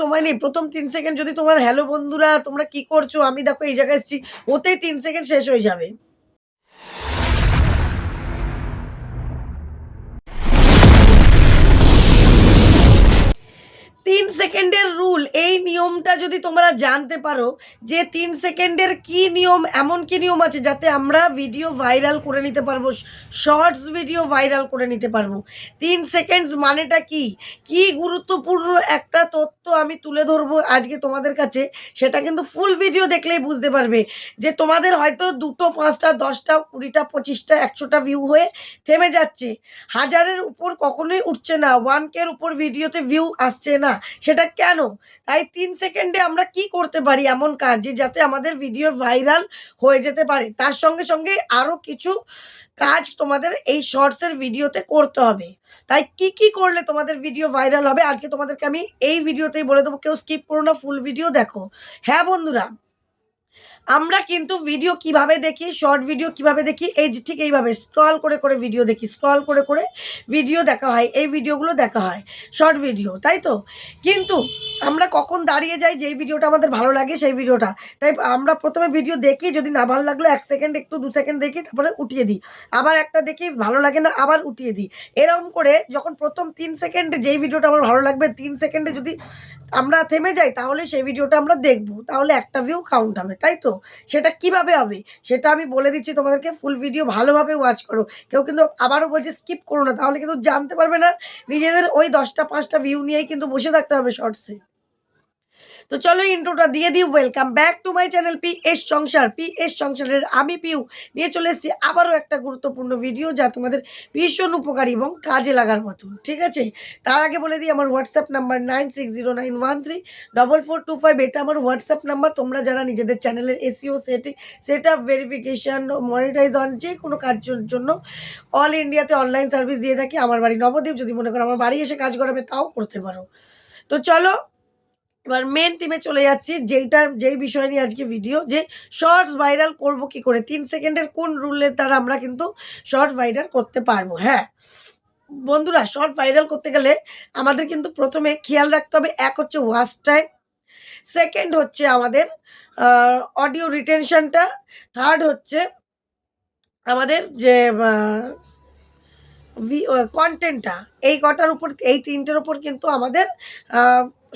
সময় নেই। প্রথম তিন সেকেন্ড যদি তোমার হ্যালো বন্ধুরা, তোমরা কি করছ? আমি দেখো এই জায়গায় এসেছি। ওতেই তিন সেকেন্ড শেষ হয়ে যাবে। তিন সেকেন্ডের রুল এই নিয়মটা যদি তোমরা জানতে পারো, যে তিন সেকেন্ডের কি নিয়ম, এমন কি নিয়ম আছে যাতে আমরা ভিডিও ভাইরাল করে নিতে পারব শর্টস ভিডিও ভাইরাল করে নিতে পারব? তিন সেকেন্ডস মানেটা কি? কি গুরুত্বপূর্ণ একটা তথ্য আমি তুলে ধরবো আজকে তোমাদের কাছে। সেটা কিন্তু ফুল ভিডিও দেখলেই বুঝতে পারবে যে তোমাদের হয়তো দুটো, পাঁচটা, দশটা, কুড়িটা, পঁচিশটা, একশোটা ভিউ হয়ে থেমে যাচ্ছে। হাজারের উপর কখনোই উঠছে না ওয়ান কের উপর ভিডিওতে ভিউ আসছে না। সেটা কেন? তাই তিন সেকেন্ডে আমরা কি করতে পারি এমন কাজ যে যাতে আমাদের ভিডিও ভাইরাল হয়ে যেতে পারে? তার সঙ্গে সঙ্গে আরও কিছু কাজ তোমাদের এই শর্টসের ভিডিওতে করতে হবে। তাই কি কি করলে তোমাদের ভিডিও ভাইরাল হবে, আজকে তোমাদেরকে আমি এই ভিডিওতেই বলে দেবো, কেউ স্কিপ করো না ফুল ভিডিও দেখো। হ্যাঁ বন্ধুরা আমরা কিন্তু ভিডিও কীভাবে দেখি শর্ট ভিডিও কীভাবে দেখি, এই ঠিক এইভাবে স্ক্রল করে করে ভিডিও দেখি স্ক্রল করে করে ভিডিও দেখা হয়, এই ভিডিওগুলো দেখা হয় শর্ট ভিডিও তাই তো? কিন্তু আমরা কখন দাঁড়িয়ে যাই যেই ভিডিওটা আমাদের ভালো লাগে সেই ভিডিওটা তাই আমরা প্রথমে ভিডিও দেখি, যদি না ভালো লাগল এক সেকেন্ড একটু দু সেকেন্ড দেখি, তারপরে উঠিয়ে দিই। আবার একটা দেখি ভালো লাগে না, আবার উঠিয়ে দিই। এরকম করে যখন প্রথম তিন সেকেন্ডে যেই ভিডিওটা আমার ভালো লাগবে, তিন সেকেন্ডে যদি আমরা থেমে যাই, তাহলে সেই ভিডিওটা আমরা দেখব। তাহলে একটা ভিউ কাউন্ট হবে, তাই তো? সেটা কীভাবে হবে? সেটা আমি বলে দিচ্ছি তোমাদেরকে ফুল ভিডিও ভালোভাবে ওয়াচ করো। কেউ কিন্তু আবারও বলছে স্কিপ করো না, তাহলে কিন্তু জানতে পারবে না, নিজেদের ওই দশটা, পাঁচটা ভিউ নিয়েই কিন্তু বসে থাকতে হবে শর্টসে তো চলো ইন্ট্রোটা দিয়ে দিই। Welcome back to my channel P S Sansar P S সংসারের আমি পিউ নিয়ে চলে এসেছি আবারও একটা গুরুত্বপূর্ণ ভিডিও যা তোমাদের ভীষণ উপকারী এবং কাজে লাগার মতো ঠিক আছে? তার আগে বলে দিই, আমার WhatsApp number nine six zero nine one three double four two five এটা আমার হোয়াটসঅ্যাপ নাম্বার তোমরা যারা নিজেদের চ্যানেলের SEO setting set up verification monetise on যে কোনো কাজের জন্য অল ইন্ডিয়াতে অনলাইন সার্ভিস দিয়ে থাকি। আমার বাড়ি নবদ্বীপ। যদি মনে করো আমার বাড়ি এসে কাজ করাবে, তাও করতে পারো। তো চলো এবার মেন টিমে চলে যাচ্ছি যেইটা যেই বিষয় নিয়ে আজকে ভিডিও যে শর্টস ভাইরাল করব কি করে? তিন সেকেন্ডের কোন রুলের দ্বারা আমরা কিন্তু শর্ট ভাইরাল করতে পারব? হ্যাঁ বন্ধুরা শর্ট ভাইরাল করতে গেলে আমাদের কিন্তু প্রথমে খেয়াল রাখতে হবে, এক হচ্ছে ওয়াচ টাইম সেকেন্ড হচ্ছে আমাদের অডিও রিটেনশনটা থার্ড হচ্ছে আমাদের যে কন্টেন্টটা এই কটার উপর, এই তিনটের উপর কিন্তু আমাদের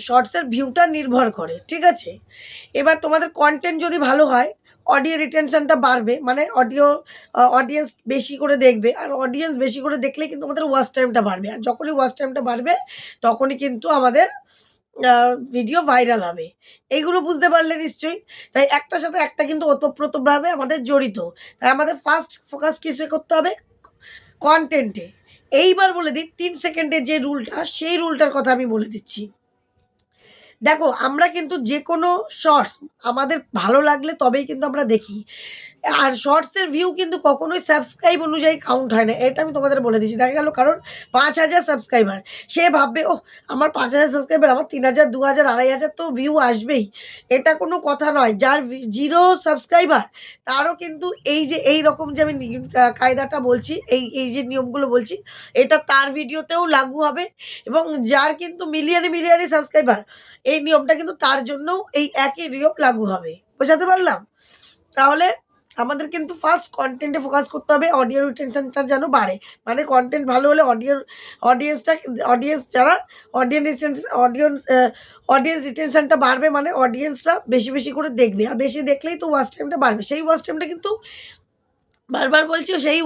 শর্টসের ভিউটা নির্ভর করে, ঠিক আছে? এবার তোমাদের কন্টেন্ট যদি ভালো হয় অডিও রিটেনশনটা বাড়বে মানে অডিও অডিয়েন্স বেশি করে দেখবে, আর অডিয়েন্স বেশি করে দেখলে কিন্তু আমাদের ওয়াচ টাইমটা বাড়বে, আর যখনই ওয়াচ টাইমটা বাড়বে, তখনই কিন্তু আমাদের ভিডিও ভাইরাল হবে। এইগুলো বুঝতে পারলে নিশ্চয়ই, তাই একটার সাথে একটা কিন্তু ওতপ্রোতভাবে আমাদের জড়িত, তাই আমাদের ফার্স্ট ফোকাস কিসে করতে হবে? কন্টেন্টে এইবার বলে দিই, তিন সেকেন্ডের যে রুলটা সেই রুলটার কথা আমি বলে দিচ্ছি। দেখো আমরা কিন্তু যে কোনো শর্টস আমাদের ভালো লাগলে তবেই কিন্তু আমরা দেখি। আর শর্টসের ভিউ কিন্তু কখনোই সাবস্ক্রাইব অনুযায়ী কাউন্ট হয় না। এটা আমি তোমাদের বলে দিচ্ছি। দেখা গেল কারণ পাঁচ হাজার সাবস্ক্রাইবার সে ভাববে ও আমার পাঁচ হাজার সাবস্ক্রাইবার আমার তিন হাজার, দু হাজার, আড়াই হাজার তো ভিউ আসবেই। এটা কোনো কথা নয়। যার জিরো সাবস্ক্রাইবার তারও কিন্তু এই যে, এই রকম যে আমি কায়দাটা বলছি, এই এই যে নিয়মগুলো বলছি, এটা তার ভিডিওতেও লাগু হবে এবং যার কিন্তু মিলিয়নে মিলিয়নে সাবস্ক্রাইবার এই নিয়মটা কিন্তু তার জন্যও এই একই নিয়ম লাগু হবে। বোঝাতে পারলাম? তাহলে আমাদের কিন্তু ফার্স্ট কন্টেন্টে ফোকাস করতে হবে অডিও রিটেনশনটা যেন বাড়ে। মানে কন্টেন্ট ভালো হলে অডিও অডিয়েন্সটা অডিয়েন্স যারা অডিয়েন্স অডিয়েন্স অডিয়েন্স রিটেনশনটা বাড়বে মানে অডিয়েন্সরা বেশি বেশি করে দেখবে। আর বেশি দেখলেই তো ওয়াচ টাইমটা বাড়বে। সেই ওয়াচ টাইমটা কিন্তু বারবার বলছি, সেই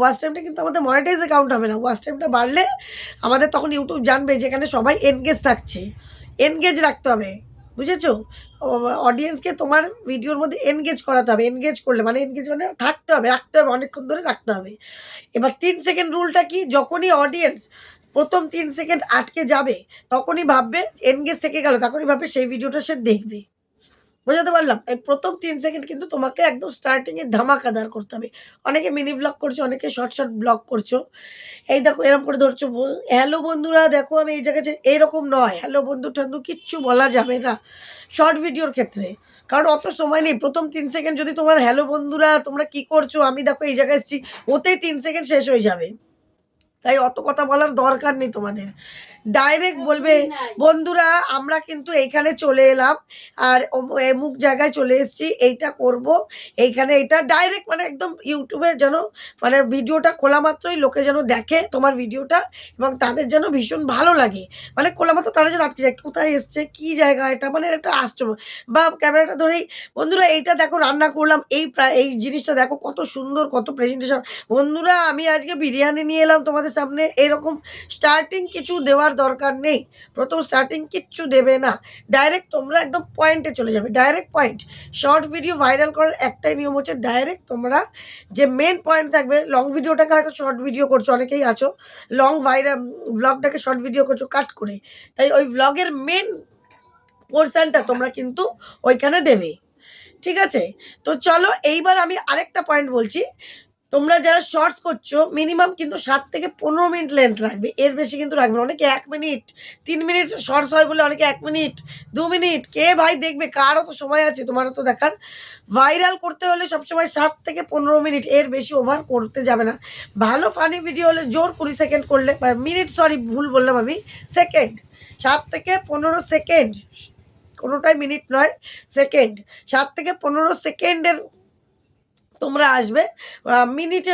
ওয়াচ টাইমটা কিন্তু আমাদের মনিটাইজ অ্যাকাউন্ট হবে না। ওয়াচ টাইমটা বাড়লে আমাদের তখন ইউটিউব জানবে যেখানে সবাই এনগেজ থাকছে। এনগেজ রাখতে হবে। বুঝেছ? অডিয়েন্সকে তোমার ভিডিওর মধ্যে এনগেজ করাতে হবে এনগেজ করলে মানে এনগেজ মানে থাকতে হবে, রাখতে হবে, অনেকক্ষণ ধরে রাখতে হবে। এবার তিন সেকেন্ড রুলটা কি? যখনই অডিয়েন্স প্রথম তিন সেকেন্ড আটকে যাবে, তখনই ভাববে এনগেজ থেকে গেল, তখনই ভাববে সেই ভিডিওটা সে দেখবে। বোঝাতে পারলাম। এই প্রথম তিন সেকেন্ড কিন্তু তোমাকে একদম স্টার্টিংয়ে ধামাকাদার করতে হবে। অনেকে মিনি ব্লগ করছ, অনেকে শর্ট শর্ট ব্লগ করছ। এই দেখো এরকম করে ধরছো হ্যালো বন্ধুরা, দেখো আমি এই জায়গায় এইরকম নয়। হ্যালো বন্ধু টন্ধু কিচ্ছু বলা যাবে না। শর্ট ভিডিওর ক্ষেত্রে। কারণ অত সময় নেই। প্রথম তিন সেকেন্ড যদি তোমার হ্যালো বন্ধুরা, তোমরা কি করছ? আমি দেখো এই জায়গায় এসেছি। ওতেই তিন সেকেন্ড শেষ হয়ে যাবে। তাই অত কথা বলার দরকার নেই তোমাদের। ডাইরেক্ট বলবে বন্ধুরা আমরা কিন্তু এইখানে চলে এলাম আর অম- অমুক জায়গায় চলে এসেছি এইটা করব এইখানে এটা ডাইরেক্ট মানে একদম ইউটিউবে যেন মানে ভিডিওটা খোলা মাত্রই লোকে যেন দেখে তোমার ভিডিওটা এবং তাদের যেন ভীষণ ভালো লাগে। মানে খোলা মাত্র তারা যেন আটকে যায় কোথায় এসছে কী জায়গা এটা মানে একটা আশ্চর্য। বা ক্যামেরাটা ধরেই বন্ধুরা এইটা দেখো রান্না করলাম এই প্রা- এই জিনিসটা দেখো কত সুন্দর কত প্রেজেন্টেশন বন্ধুরা আমি আজকে বিরিয়ানি নিয়ে এলাম তোমাদের সামনে এরকম স্টার্টিং কিছু দেওয়ার দরকার নেই। প্রথম স্টার্টিং কিচ্ছু দেবে না। ডাইরেক্ট তোমরা একদম পয়েন্টে চলে যাবে। Direct point short video viral করার একটাই নিয়ম হচ্ছে ডাইরেক্ট তোমরা যে মেন পয়েন্ট থাকবে লং ভিডিওটাকে হয়তো শর্ট ভিডিও করছ, অনেকেই আছো লং ভাইরাল ব্লগটাকে শর্ট ভিডিও করছ কাট করে। তাই ওই ব্লগের মেন পোর্শনটা তোমরা কিন্তু ওইখানে দেবে। ঠিক আছে? তো চলো, এইবার আমি আরেকটা পয়েন্ট বলছি। তোমরা যারা শর্টস করছ মিনিমাম কিন্তু সাত থেকে পনেরো মিনিট লেন্থ রাখবে। এর বেশি কিন্তু রাখবে। অনেকে এক মিনিট তিন মিনিট শর্টস হয় বলে অনেকে এক মিনিট দু মিনিট কে ভাই দেখবে? কারও তো সময় আছে, তোমারও তো দেখার। ভাইরাল করতে হলে সবসময় সাত থেকে পনেরো মিনিট এর বেশি ওভার করতে যাবে না। ভালো ফানি ভিডিও হলে জোর কুড়ি সেকেন্ড করলে মিনিট সরি ভুল বললাম আমি সেকেন্ড সাত থেকে পনেরো সেকেন্ড কোনোটাই মিনিট নয় সেকেন্ড সাত থেকে পনেরো সেকেন্ডের তোমরা আসবে মিনিটে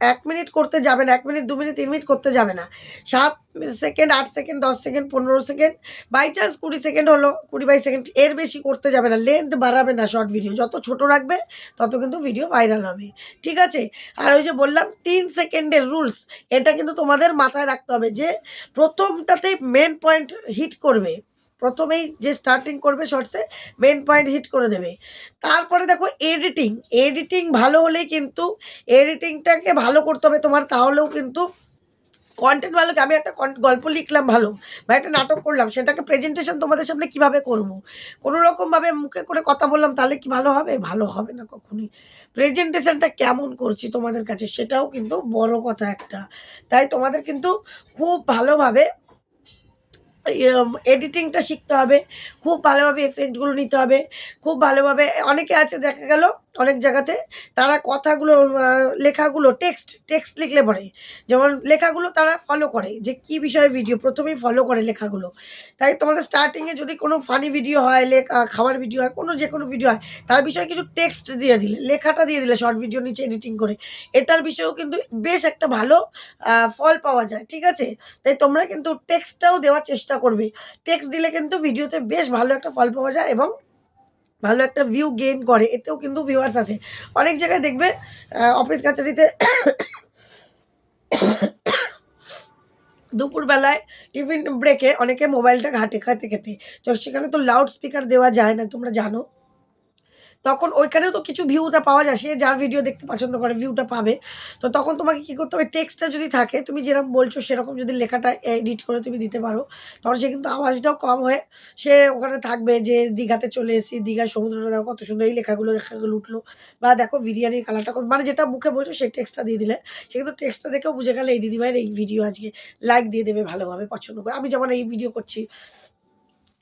এক- মিনিট করতে যাবে না, এক মিনিট, দু মিনিট, তিন মিনিট করতে যাবে না। সাত সেকেন্ড, আট সেকেন্ড, দশ সেকেন্ড, পনেরো সেকেন্ড বাই চান্স কুড়ি সেকেন্ড হলো, কুড়ি বাই সেকেন্ড এর বেশি করতে যাবে না লেন্থ বাড়াবে না শর্ট ভিডিও যত ছোট রাখবে, তত কিন্তু ভিডিও ভাইরাল হবে। ঠিক আছে? আর ওই যে বললাম, তিন সেকেন্ডের রুলস এটা কিন্তু তোমাদের মাথায় রাখতে হবে যে প্রথমটাতেই মেন পয়েন্ট হিট করবে। প্রথমেই যে স্টার্টিং করবে শর্টসে মেন পয়েন্ট হিট করে দেবে। তারপরে দেখো এডিটিং এডিটিং ভালো হলেই কিন্তু এডিটিংটাকে ভালো করতে হবে তোমার, তাহলেও কিন্তু কন্টেন্ট ভালো? আমি একটা গল্প লিখলাম ভালো, বা একটা নাটক করলাম, সেটাকে প্রেজেন্টেশন তোমাদের সামনে কীভাবে করব? কোনো রকমভাবে মুখে করে কথা বললাম, তাহলে কি ভালো হবে? ভালো হবে না কখনোই। প্রেজেন্টেশনটা কেমন করছি তোমাদের কাছে, সেটাও কিন্তু বড় কথা একটা। তাই তোমাদের কিন্তু খুব ভালোভাবে এডিটিংটা শিখতে হবে। খুব ভালোভাবে এফেক্টগুলো নিতে হবে। খুব ভালোভাবে অনেকে আছে দেখা গেল অনেক জায়গাতে তারা কথাগুলো লেখাগুলো টেক্সট টেক্সট লিখলে পরে। যেমন লেখাগুলো তারা ফলো করে, যে কি বিষয়ে ভিডিও প্রথমেই ফলো করে লেখাগুলো। তাই তোমাদের স্টার্টিংয়ে যদি কোনো ফানি ভিডিও হয়, লেখা খাবার ভিডিও হয়, কোনো যে কোনো ভিডিও হয়, তার বিষয়ে কিছু টেক্সট দিয়ে দিলে, লেখাটা দিয়ে দিলে শর্ট ভিডিও নিচে এডিটিং করে, এটার বিষয়েও কিন্তু বেশ একটা ভালো ফল পাওয়া যায়, ঠিক আছে? তাই তোমরা কিন্তু টেক্সটটাও দেওয়ার চেষ্টা করবে। টেক্সট দিলে কিন্তু ভিডিওতে বেশ ভালো একটা ফল পাওয়া যায় এবং ভালো একটা ভিউ গেইন করে, এতেও কিন্তু ভিউয়ার্স আছে। অনেক জায়গায় দেখবে অফিস কাছারিতে দুপুরবেলায় টিফিন ব্রেকে অনেকে মোবাইলটা ঘাটে খাতে খেতে। তো সেখানে তো লাউড স্পিকার দেওয়া যায় না, তোমরা জানো। তখন ওইখানেও তো কিছু ভিউটা পাওয়া যায়, সে যার ভিডিও দেখতে পছন্দ করে ভিউটা পাবে। তো তখন তোমাকে কী করতে হবে টেক্সটটা যদি থাকে, তুমি যেরকম বলছো সেরকম যদি লেখাটা এডিট করে তুমি দিতে পারো। তখন সে কিন্তু আওয়াজটাও কম হয়ে, সে ওখানে থাকবে যে দীঘাতে চলে এসেছি, দীঘার সমুদ্রটা দেখো, কত সুন্দর এই লেখাগুলো লেখাগুলো উঠল। বা দেখো বিরিয়ানির কালারটা মানে যেটা মুখে বলছো সেই টেক্সটটা দিয়ে দিলে। সে কিন্তু টেক্সটটা দেখেও বুঝে গেলে, এই দিদিভাইয়ের এই ভিডিও আজকে লাইক দিয়ে দেবে ভালোভাবে, পছন্দ করে। আমি যেমন এই ভিডিও করছি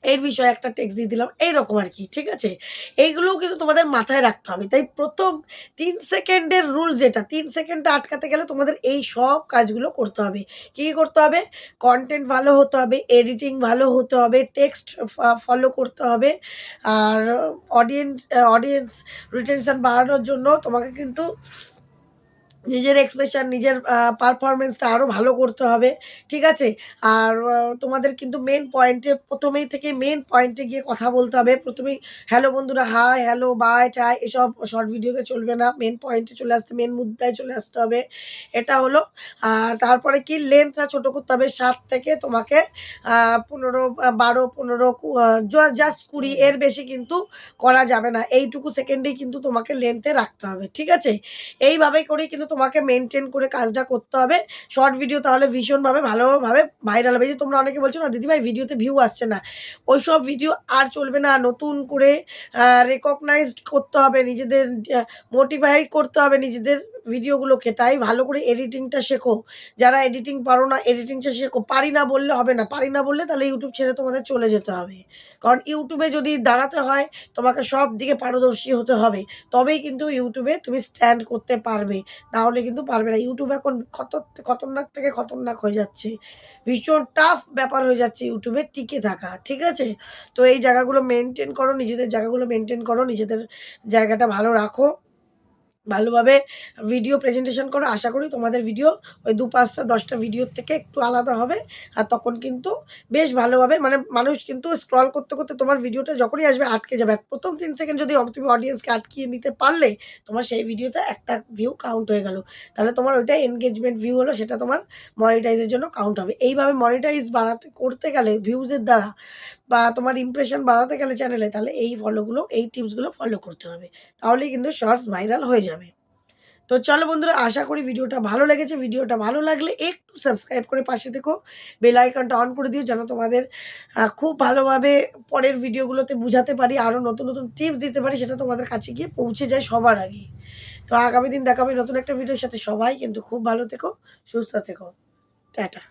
এর বিষয়ে একটা টেক্সট দিয়ে দিলাম এইরকম আর কি, ঠিক আছে? এইগুলোও কিন্তু তোমাদের মাথায় রাখতে হবে। তাই প্রথম তিন সেকেন্ডের রুল যেটা, তিন সেকেন্ডটা আটকাতে গেলে তোমাদের এই সব কাজগুলো করতে হবে। কী কী করতে হবে? কন্টেন্ট ভালো হতে হবে এডিটিং ভালো হতে হবে টেক্সট ফলো করতে হবে। আর অডিয়েন্স অডিয়েন্স রিটেনশন বাড়ানোর জন্য তোমাকে কিন্তু নিজের এক্সপ্রেশন নিজের পারফরমেন্সটা আরও ভালো করতে হবে, ঠিক আছে? আর তোমাদের কিন্তু মেন পয়েন্টে প্রথমেই থেকে মেন পয়েন্টে গিয়ে কথা বলতে হবে। প্রথমেই হ্যালো বন্ধুরা হাই হ্যালো বাই চাই এসব শর্ট ভিডিওতে চলবে না। মেন পয়েন্টে চলে আসতে মেন মুদ্রায় চলে আসতে হবে। এটা হলো। আর তারপরে কি? লেন্থটা ছোট করতে হবে। সাত থেকে তোমাকে পনেরো বারো, পনেরো জাস্ট কুড়ি এর বেশি কিন্তু করা যাবে না। এইটুকু সেকেন্ডেই কিন্তু তোমাকে লেন্থে রাখতে হবে, ঠিক আছে? এইভাবে করেই কিন্তু তোমাকে মেনটেন করে কাজটা করতে হবে। শর্ট ভিডিও তাহলে ভীষণভাবে ভালোভাবে ভাইরাল হবে। যে তোমরা অনেকে বলছো না দিদিভাই ভিডিওতে ভিউ আসছে না। ওই সব ভিডিও আর চলবে না। নতুন করে রেকগনাইজড করতে হবে, নিজেদের মোটিভাই করতে হবে নিজেদের ভিডিওগুলোকে তাই ভালো করে এডিটিংটা শেখো। যারা এডিটিং পারো না এডিটিংটা শেখো। পারি না বললে হবে না। পারি না বললে তাহলে ইউটিউব ছেড়ে তোমাদের চলে যেতে হবে। কারণ ইউটিউবে যদি দাঁড়াতে হয়, তোমাকে সব দিকে পারদর্শী হতে হবে। তবেই কিন্তু ইউটিউবে তুমি স্ট্যান্ড করতে পারবে। না নাহলে কিন্তু পারবে না। ইউটিউব এখন কত খতরনাক থেকে খতরনাক হয়ে যাচ্ছে। ভীষণ টাফ ব্যাপার হয়ে যাচ্ছে ইউটিউবে টিকে থাকা, ঠিক আছে? তো এই জায়গাগুলো মেনটেন করো, নিজেদের জায়গাগুলো মেনটেন করো, নিজেদের জায়গাটা ভালো রাখো। ভালোভাবে ভিডিও প্রেজেন্টেশন করো। আশা করি তোমাদের ভিডিও ওই দু পাঁচটা, দশটা ভিডিওর থেকে একটু আলাদা হবে। আর তখন কিন্তু বেশ ভালোভাবে মানে মানুষ কিন্তু স্ক্রল করতে করতে তোমার ভিডিওটা যখনই আসবে আটকে যাবে। প্রথম তিন সেকেন্ড যদি তুমি অডিয়েন্সকে আটকিয়ে নিতে পারলে তোমার সেই ভিডিওতে একটা ভিউ কাউন্ট হয়ে গেল। তাহলে তোমার ওইটা এনগেজমেন্ট ভিউ হলো, সেটা তোমার মনিটাইজের জন্য কাউন্ট হবে। এইভাবে মনিটাইজ বাড়াতে, করতে গেলে ভিউজের দ্বারা বা তোমার ইমপ্রেশন বাড়াতে গেলে চ্যানেলে তাহলে এই ফলোগুলো এই টিপসগুলো ফলো করতে হবে। তাহলেই কিন্তু শর্টস ভাইরাল হয়ে যাবে। তো চলো বন্ধুরা, আশা করি ভিডিওটা ভালো লেগেছে। ভিডিওটা ভালো লাগলে একটু সাবস্ক্রাইব করে পাশে থেকো। বেল আইকনটা অন করে দিও যেন তোমাদের খুব ভালোভাবে পরের ভিডিওগুলোতে বুঝাতে পারি আরও নতুন নতুন টিপস দিতে পারি, সেটা তোমাদের কাছে গিয়ে পৌঁছে যায় সবার আগে। তো আগামী দিন দেখাবে নতুন একটা ভিডিওর সাথে সবাই কিন্তু খুব ভালো থেকো, সুস্থ থেকো। টাটা।